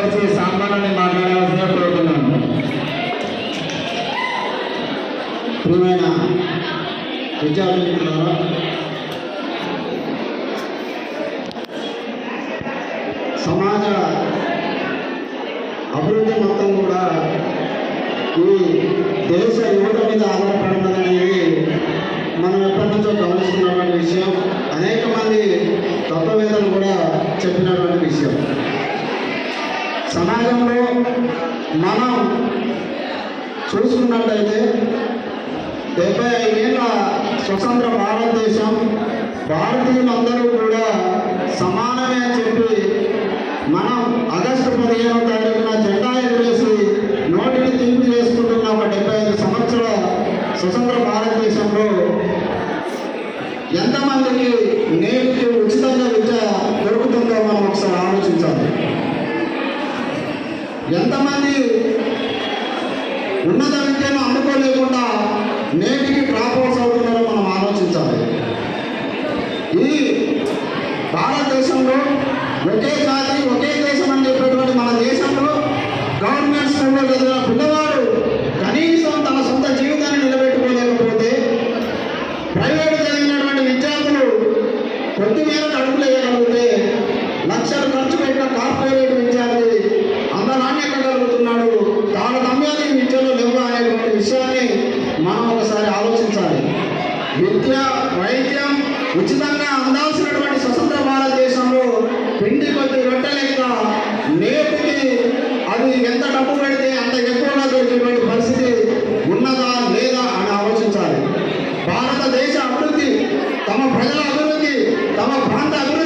వచ్చి సామాన్యాన్ని మాట్లాడాల్సిన కోరుతున్నాను. ప్రియమైన విద్యార్థి సమాజ అభివృద్ధి మొత్తం కూడా ఈ దేశ యువత మీద ఆధారపడినదనేది మనం ఎప్పటి నుంచో గమనిస్తున్నటువంటి విషయం. అనేక మంది తత్వవేత్తలు కూడా చెప్పినటువంటి విషయం. సమాజంలో మనం చూసుకున్నట్టయితే డెబ్బై ఐదేళ్ళ స్వతంత్ర భారతదేశం భారతీయులందరూ కూడా సమానమే అని చెప్పి మనం ఆగస్టు పదిహేనవ తారీఖున జెండా ఎగరేసి నోటిని తీపి చేసుకుంటున్న ఒక డెబ్బై ఐదు సంవత్సరాల స్వతంత్ర భారతదేశంలో ఎంతమందికి నేను ఎంతమంది ఉన్నత విద్యను అందుకోలేకుండా నేటికి డ్రాప్ అవుతున్నారో మనం ఆలోచించాలి. ఈ భారతదేశంలో ఒకే జాతి ఒకే దేశం అని చెప్పేటువంటి మన దేశంలో గవర్నమెంట్ స్కూల్లో చదివిన పిల్లవాడు కనీసం తన సొంత జీవితాన్ని నిలబెట్టుకోలేకపోతే ప్రైవేటు చదివినటువంటి విద్యార్థులు కొద్ది మేరకు అడుగులేయగలిగితే లక్షలు ఖర్చు పెట్టి విద్య వైద్యం ఉచితంగా అందాల్సినటువంటి స్వతంత్ర భారతదేశంలో పిండి కొద్ది రొట్టెలెక్క నేటికి అది ఎంత డబ్బు పెడితే అంత ఎక్కువగా దొరికేటువంటి పరిస్థితి ఉన్నదా లేదా అని ఆలోచించాలి. భారతదేశ అభివృద్ధి తమ ప్రజల అభివృద్ధి తమ ప్రాంత అభివృద్ధి